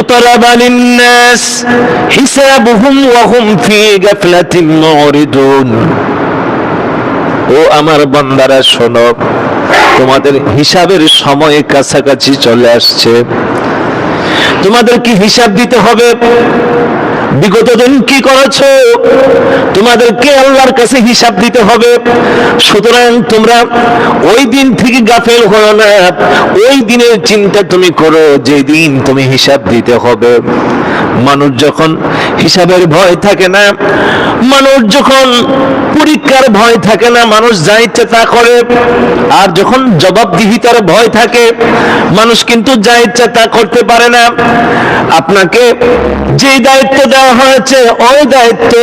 اقترب للناس حسابهم وهم في غفلة معرضون ও আমার বান্দারা শোনো তোমাদের হিসাবের সময় কাছাকাছি চলে আসছে তোমাদের কি হিসাব দিতে হবে বিগত দিন কি করেছ? তোমাদেরকে আল্লাহর কাছে হিসাব দিতে হবে। সুতরাং তোমরা ওই দিন থেকে গাফেল হও না। ওই দিনের চিন্তা তুমি করো যে দিন তুমি হিসাব দিতে হবে। মানুষ যখন হিসাবের ভয় থাকে না, মানুষ যখন পরীক্ষার ভয় থাকে না, মানুষ যা ইচ্ছে তা করে, আর যখন জবাবদিহিতার ভয় থাকে, মানুষ কিন্তু যা ইচ্ছা তা করতে পারে না। আপনাকে যে দায়িত্ব দেওয়া হয়েছে, ওই দায়িত্ব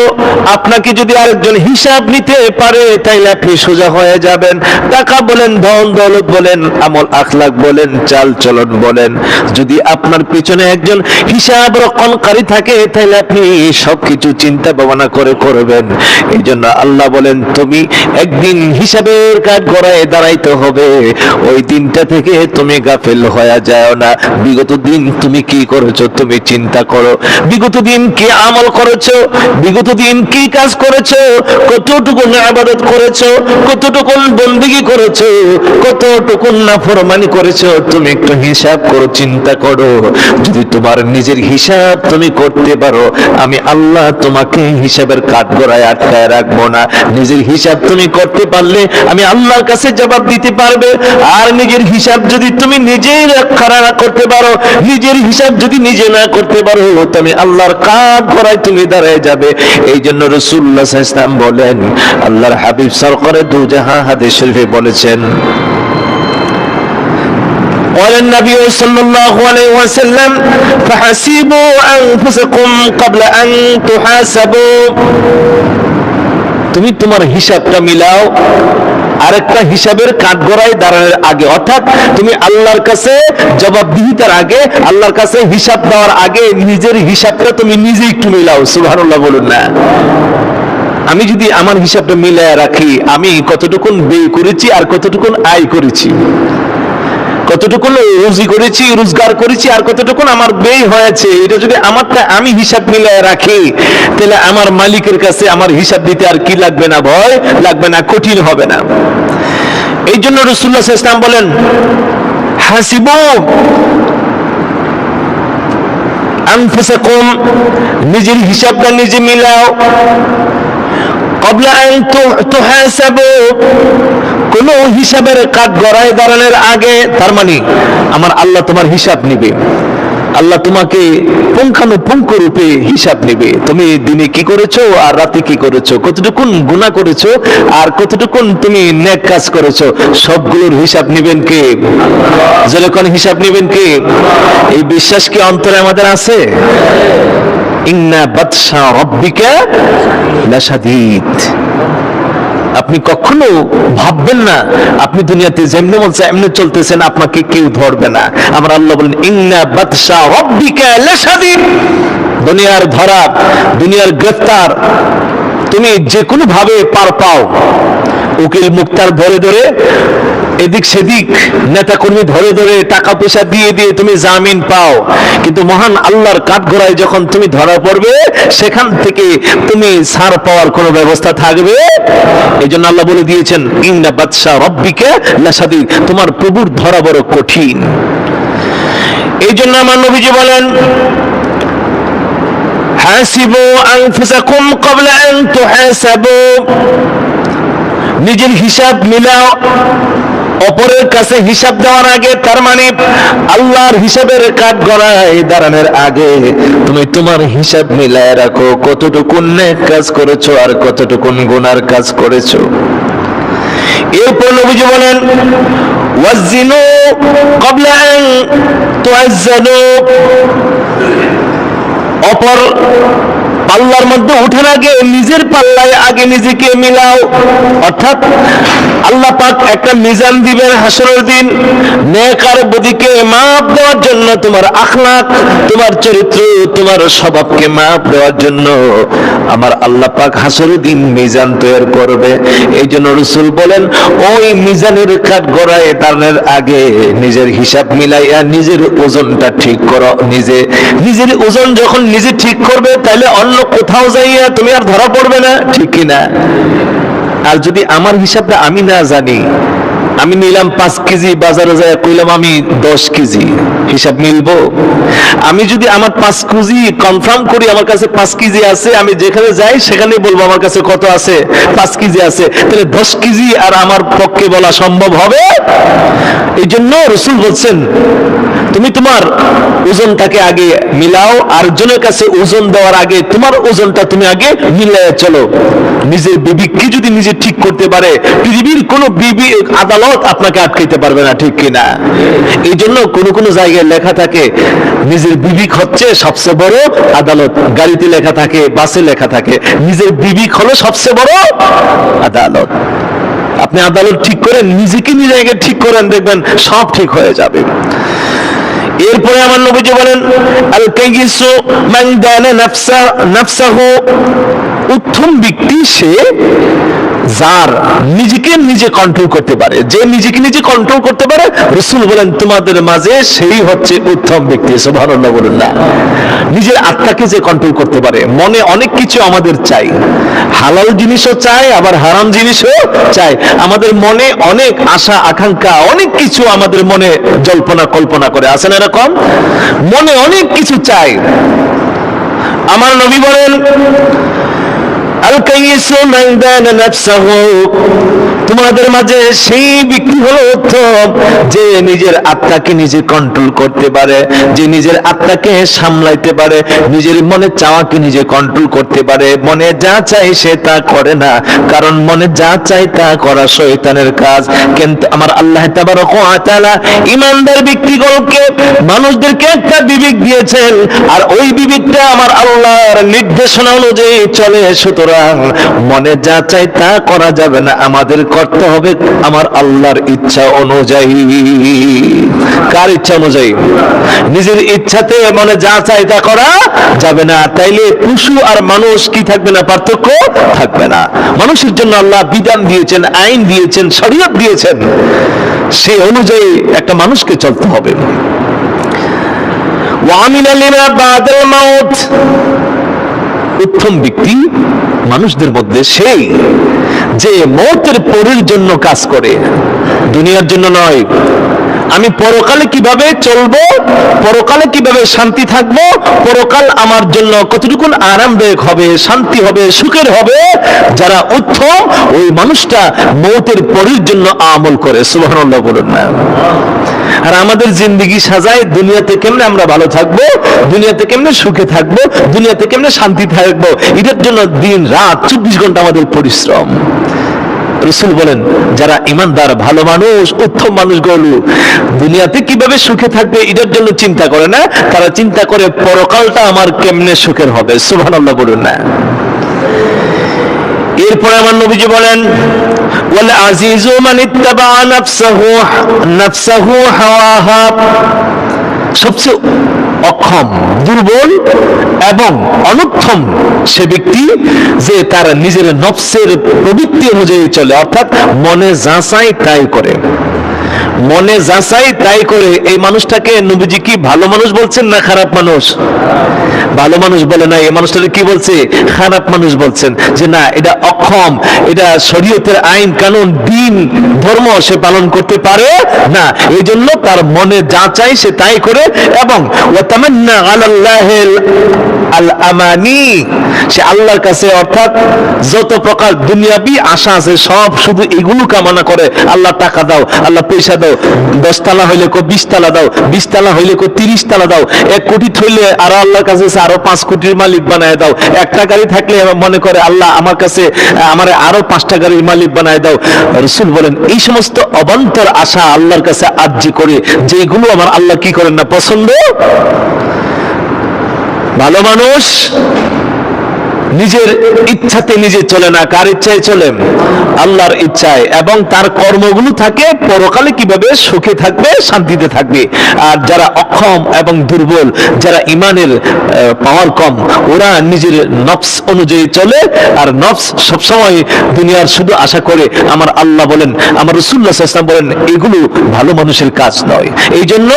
আপনাকে যদি আরেকজন হিসাব নিতে পারে, তাইলে আপনি সোজা হয়ে যাবেন। টাকা বলেন, ধন দৌলত বলেন আমল আখলাক বলেন চাল চলন বলেন। যদি আপনার পিছনে একজন হিসাব রক্ষণকারী থাকে তাহলে আপনি সবকিছু চিন্তা ভাবনা করে করবেন। এই জন্য আল্লাহ বলেন, তুমি একদিন হিসাবের কাজ গড়ায় দাঁড়াইতে হবে। ওই দিনটা থেকে তুমি গাফেল হয়ে যায় না। বিগত দিন তুমি কি করেছ, তুমি চিন্তা করো। বিগত দিন কি আমল করেছ, বিগত দিন কি কাজ করেছ কতটুকু আবাদত করেছ কতটুকু বন্দিগি করেছ কতটুকু নাফরমানি করেছ, তুমি একটু হিসাব করো, চিন্তা করো। যদি তোমার নিজের হিসাব তুমি করতে পারো, আমি আল্লাহ তোমাকে হিসাবের কাঠগড়ায় আটকায় রাখব না। নিজের হিসাব তুমি করতে পারলে আমি আল্লাহর কাছে জবাব দিতে পারবে। আর নিজের হিসাব যদি তুমি নিজেই রক্ষা করতে পারো, নিজের হিসাব যদি নিজে না করতে পারো, তুমি আল্লাহর কাঠ গড়ায় তুমি দাঁড়ায় যাবে। এই জন্য রসুল্লাহ ইসলাম বলেন, আল্লাহর হাবিব সরকারের দু জাহা হাদিস শরীফে বলেছেন قال النبي صلى الله عليه وسلم فحسبوا أنفسكم قبل أن تحاسبوا তুমি তোমার হিসাবটা মিলাও আরেকটা হিসাবের কাঠগড়ায় দাঁড়ানোর আগে অর্থাৎ তুমি আল্লাহর কাছে জবাবদিহিতার আগে আল্লাহর কাছে হিসাব দেওয়ার আগে নিজের হিসাবটা তুমি নিজে একটু মিলাও সুবহানাল্লাহ বলুন না আমি যদি আমার হিসাবটা মিলায় রাখি আমি কতটুকুন ব্যয় করেছি আর কতটুকুন আয় করেছি কতটুকুন রুজি করেছি, রোজগার করেছি, আর কতটুকুন আমার ব্যয় হয়েছে, এটা যদি আমারটা আমি হিসাব মিলায় রাখি, তাহলে আমার মালিকের কাছে আমার হিসাব দিতে আর কি লাগবে না ভয়, লাগবে না, কঠিন হবে না। এই জন্য রসুল্লাহ ইসলাম বলেন, হাসিব আনফুসাকুম, নিজের হিসাবটা নিজে মিলাও, কবলা আন তুহাসাবু কোন হিসাবের কাঠ গড়ায় দাঁড়ানোর আগে, তার মানে আমার আল্লাহ তোমার হিসাব নিবে। আল্লাহ তোমাকে পুঙ্খানুপুঙ্খ রূপে হিসাব নেবে। তুমি দিনে কি করেছ আর রাতে কি করেছ? কতটুকুন গুণা করেছ আর কতটুকুন তুমি নেক কাজ করেছ? সবগুলোর হিসাব নেবেন কে? যেরকম হিসাব নেবেন কে? এই বিশ্বাস কি অন্তরে আমাদের আছে? ইন্না বাদশা রব্বিকা লাসাদিদ আপনি কখনো ভাববেন না, আপনি দুনিয়াতে যেমনি বলছে, এমনি চলতেছেন আপনাকে কেউ ধরবে না। আমার আল্লাহ বলেন, ইন্না বাদশা রব্বিকা লাসাদিদ দুনিয়ার ধরা, দুনিয়ার গ্রেফতার, তুমি যে কোনো ভাবে পার পাও। উকিল মুক্তার ধরে ধরে, এদিক সেদিক নেতা কর্মী ধরে ধরে টাকা পয়সা দিয়ে দিয়ে তুমি জামিন পাও। কিন্তু মহান আল্লাহর কাঠগড়ায় যখন তুমি ধরা পড়বে, সেখান থেকে তুমি সার পাওয়ার কোনো ব্যবস্থা থাকবে। এই জন্য আল্লাহ বলে দিয়েছেন, ইন্না বাদশাহ রব্বিকে লাসাদি তোমার প্রভুর ধরা বড় কঠিন। এই জন্য আমার নবীজি বলেন, হাসিবু আনফুসাকুম ক্বাবলা আন তুহাসাবু। নিজের হিসাব মিলাও, অপরের কাছে হিসাব দেওয়ার আগে, তার মানে আল্লাহর হিসাবের কাঠ গড়ায় দাঁড়ানোর আগে তুমি তোমার হিসাব মিলায় রাখো, কতটুকুন নেক কাজ করেছ আর কতটুকুন গুনার কাজ করেছ। এরপর নবীজি বলেন ওয়াজিনু ক্বাবলা আন তুআজ্জানু অপর পাল্লার মধ্যে ওঠার আগে নিজের পাল্লায় আগে নিজেকে মিলাও। অর্থাৎ আল্লাহ পাক একটা মিজান দিবেন হাসরের দিন। নেকার বদিকে মাপ দেওয়ার জন্য তোমার আখলাক, তোমার চরিত্র, তোমার স্বভাবকে মাপ দেওয়ার জন্য আমার আল্লাহ পাক হাসরের দিন মিজান তৈরি করবে। এই জন্য রসুল বলেন, ওই মিজানের কাঠ গড়ায় দাঁড়ানোর আগে নিজের হিসাব মিলাইয়া নিজের ওজনটা ঠিক করো, নিজে, নিজের ওজন যখন নিজে ঠিক করবে তাহলে অন্য কোথাও যাইয়া তুমি আর ধরা পড়বে না? ঠিক কিনা? আর যদি আমার হিসাবটা আমি না জানি, আমি নিলাম পাঁচ কেজি, বাজারে যায় কইলাম আমি দশ কেজি, হিসাব মিলবো? আমি যদি আমার পাঁচ কেজি কনফার্ম করি, আমার কাছে পাঁচ কেজি আছে, আমি যেখানে যাই সেখানে বলব আমার কাছে কত আছে, পাঁচ কেজি আছে। তাহলে দশ কেজি আর আমার পক্ষে বলা সম্ভব হবে? এই জন্য রসুল বলছেন তুমি তোমার ওজনটাকে আগে মিলাও, আরেকজনের কাছে ওজন দেওয়ার আগে তোমার ওজনটা তুমি আগে মিলিয়ে চলো। নিজের বিবেককে যদি নিজে ঠিক করতে পারে, পৃথিবীর কোন বিবি আদালত আপনাকে আটকাইতে পারবে না, ঠিক কিনা? এই জন্য কোন কোন জায়গায় লেখা থাকে, নিজের বিবেক হচ্ছে সবচেয়ে বড় আদালত। গাড়িতে লেখা থাকে, বাসে লেখা থাকে, নিজের বিবেক হলো সবচেয়ে বড় আদালত। আপনি আদালত ঠিক করেন, নিজেকে নিজেকে ঠিক করেন, দেখবেন সব ঠিক হয়ে যাবে। এরপরে আমার নবীজি বলেন আল কাইয়িসু মান দানা নাফসা, নাফসাহু। উত্তম ব্যক্তি সে যার নিজেকে নিজে কন্ট্রোল করতে পারে। যে নিজেকে নিজে কন্ট্রোল করতে পারে, রসুল বলেন, তোমাদের মাঝে সেই হচ্ছে উত্তম ব্যক্তি, সুবহানাল্লাহ বলুন না। নিজের আত্মাকে যে কন্ট্রোল করতে পারে। মনে অনেক কিছু আমাদের চাই। হালাল জিনিসও চাই, আবার হারাম জিনিসও চাই। আমাদের মনে অনেক আশা, আকাঙ্ক্ষা, অনেক কিছু আমাদের মনে জল্পনা, কল্পনা করে। আসেন এরকম মনে অনেক কিছু চাই। আমার নবী বলেন আল কাইয়িসু মান দানা নাফসাহু তোমাদের মাঝে সেই ব্যক্তি হলো উত্তম, যে নিজের আত্মাকে নিজে কন্ট্রোল করতে পারে, যে নিজের আত্মাকে সামলাইতে পারে, নিজের মনে চাওয়াকে নিজে কন্ট্রোল করতে পারে। মনে যা চাই সে তা করে না, কারণ মনে যা চাই তা করা কাজ। কিন্তু আমার আল্লাহ ইমানদার ব্যক্তিগুলোকে, মানুষদেরকে একটা বিবেক দিয়েছেন, আর ওই বিবেকটা আমার আল্লাহর নির্দেশনা অনুযায়ী চলে। সুতরাং মনে যা চাই তা করা যাবে না। আমাদের করতে হবে আমার আল্লাহর ইচ্ছা অনুযায়ী। কার ইচ্ছা অনুযায়ী? নিজের ইচ্ছাতে মনে যা চাই তা করা যাবে না। তাইলে পশু আর মানুষ কি থাকবে না? পার্থক্য থাকবে না। মানুষের জন্য আল্লাহ বিধান দিয়েছেন, আইন দিয়েছেন, শরীয়ত দিয়েছেন। সে অনুযায়ী একটা মানুষকে চলতে হবে। ওয়ামিনা লিমা বাদাল মাউত। উত্তম ব্যক্তি মানুষদের মধ্যে সেই যে মতের পরের জন্য কাজ করে দুনিয়ার জন্য নয় আমি পরকালে কীভাবে চলবো? পরকালে কীভাবে শান্তি থাকব? পরকাল আমার জন্য কতটুকু আরামদায়ক হবে, শান্তি হবে, সুখের হবে? যারা উত্তম ওই মানুষটা মৌতের পরের জন্য আমল করে। সুবহানাল্লাহ বলুন না। আর আমাদের জিন্দগি সাজায়, দুনিয়াতে কেমনে আমরা ভালো থাকব? দুনিয়াতে কেমনে সুখে থাকব? দুনিয়াতে কেমনে শান্তি থাকব? এটার জন্য দিন, রাত, চব্বিশ ঘণ্টা আমাদের পরিশ্রম। রসুল বলেন, যারা ইমানদার, ভালো মানুষ, উত্তম মানুষগুলো দুনিয়াতে কীভাবে সুখে থাকবে এটার জন্য চিন্তা করে না। তারা চিন্তা করে, পরকালটা আমার কেমনে সুখের হবে? সুবহানাল্লাহ বলুন না। এরপরে আমার নবীজি বলেন, ওয়াল আজিজু মান সবচেয়ে অক্ষম, দুর্বল এবং অনুক্ষম সে ব্যক্তি যে তার নিজের নফসের প্রবৃত্তি অনুযায়ী চলে, অর্থাৎ মনে যাচাই তাই করে। মনে যাচাই তাই করে এই মানুষটাকে নবীজি কি ভালো মানুষ বলছেন না খারাপ মানুষ? ভালো মানুষ বলে না এই মানুষটাকে কি বলছে? খারাপ মানুষ বলছেন। যে না, এটা অক্ষম, এটা শরীয়তের আইন কানুন, দিন, ধর্ম সে পালন করতে পারে না। এই জন্য তার মনে যা চাই সে তাই করে এবং ওয়াতামান্না আলাল্লাহিল আল আমানি সে আল্লাহর কাছে অর্থাৎ যত প্রকার দুনিয়াবি আশা আছে সব শুধু এগুলো কামনা করে, আল্লাহ টাকা দাও, আল্লাহ পয়সা দাও দশ তালা হইলে কো বিশ তালা দাও বিশ তালা হইলে কো তিরিশ তালা দাও, এক কোটি হইলে আরও আল্লাহর কাছে আরও পাঁচ কোটির মালিক বানায় দাও, একটা গাড়ি থাকলে মনে করে আল্লাহ আমার কাছে, আমার আরও পাঁচটা গাড়ির মালিক বানায় দাও। রসুল বলেন, এই সমস্ত অবান্তর আশা আল্লাহর কাছে আর্জি করে, যেগুলো আমার আল্লাহ কি করেন না? পছন্দ? ভালো মানুষ? নিজের ইচ্ছাতে নিজে চলে না, কার ইচ্ছায় চলে? আল্লাহর ইচ্ছায়। এবং তার কর্মগুলো থাকে, পরকালে কীভাবে সুখে থাকবে, শান্তিতে থাকবে। আর যারা অক্ষম এবং দুর্বল, যারা ইমানের পাওয়ার কম, ওরা নিজের নফস অনুযায়ী চলে। আর নফস সবসময় দুনিয়ার শুধু আশা করে, আমার আল্লাহ বলেন, আমার রসুল্লাহ ইসলাম বলেন, এগুলো ভালো মানুষের কাজ নয়। এই জন্য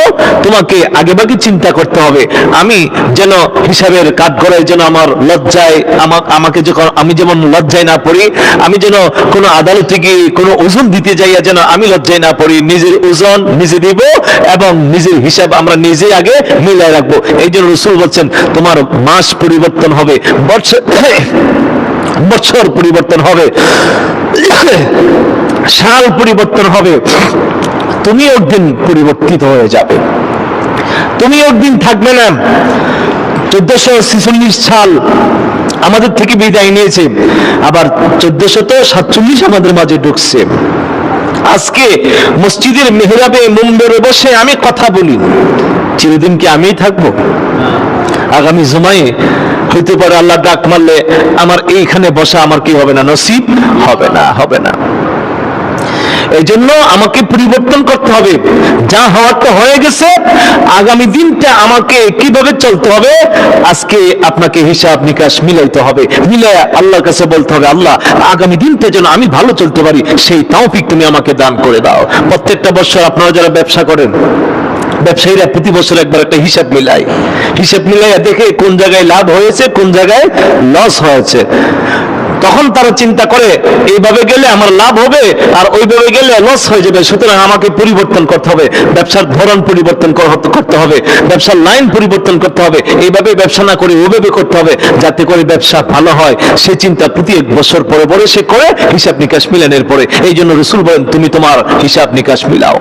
তোমাকে আগেভাগে চিন্তা করতে হবে। আমি যেন হিসাবের কাঠ গড়ায় যেন আমার লজ্জায় আমাকে যখন আমি যেমন লজ্জায় না পড়ি, আমি যেন কোনো আদালতে গিয়ে কোনো ওজন দিতে যাইয়া যেন আমি লজ্জায় না পড়ি, নিজের ওজন নিজে দিব এবং নিজের হিসাব আমরা নিজে আগে মিলাই রাখব। এই জন্য রসুল বলছেন, তোমার মাস পরিবর্তন হবে বছর বছর পরিবর্তন হবে, সাল পরিবর্তন হবে, তুমি একদিন পরিবর্তিত হয়ে যাবে। তুমি একদিন থাকবে না, চোদ্দশো ছেচল্লিশ সাল আমাদের থেকে বিদায় নিয়েছে। আবার চোদ্দশত সাতচল্লিশ আমাদের মাঝে ঢুকছে। আজকে মসজিদের মেহরাবে মুম্বের বসে আমি কথা বলি। চিরদিন কি আমিই থাকব? আগামী জমায়ে হইতে পারে আল্লাহ ডাক মারলে আমার এইখানে বসা আমার কি হবে না? নসিব হবে না হবে না। এই জন্য আমাকে পরিবর্তন করতে হবে। যা হওয়ার তো হয়ে গেছে, আগামী দিনটা আমাকে কীভাবে চলতে হবে, আজকে আপনাকে হিসাব নিকাশ মিলাইতে হবে। মিলাই আল্লাহর কাছে বলতে হবে, আল্লাহ, আগামী দিনটা যেন আমি ভালো চলতে পারি, সেই তাওফিক তুমি আমাকে দান করে দাও। প্রত্যেকটা বছর আপনারা যারা ব্যবসা করেন, ব্যবসায়ীরা প্রতি বছর একবার একটা হিসাব মিলায়। হিসাব মিলাইয়া দেখে কোন জায়গায় লাভ হয়েছে, কোন জায়গায় লস হয়েছে। তখন তারা চিন্তা করে, এইভাবে গেলে আমার লাভ হবে আর ওইভাবে গেলে লস হয়ে যাবে। সুতরাং আমাকে পরিবর্তন করতে হবে। ব্যবসার ধরন পরিবর্তন করতে হবে। ব্যবসার লাইন পরিবর্তন করতে হবে। এইভাবে ব্যবসা না করে ওইভাবে করতে হবে যাতে করে ব্যবসা ভালো হয়। সে চিন্তা প্রতি এক বছর পরে পরে সে করে হিসাব নিকাশ মিলানের পরে। এই জন্য রসুল বলেন, তুমি তোমার হিসাব নিকাশ মিলাও।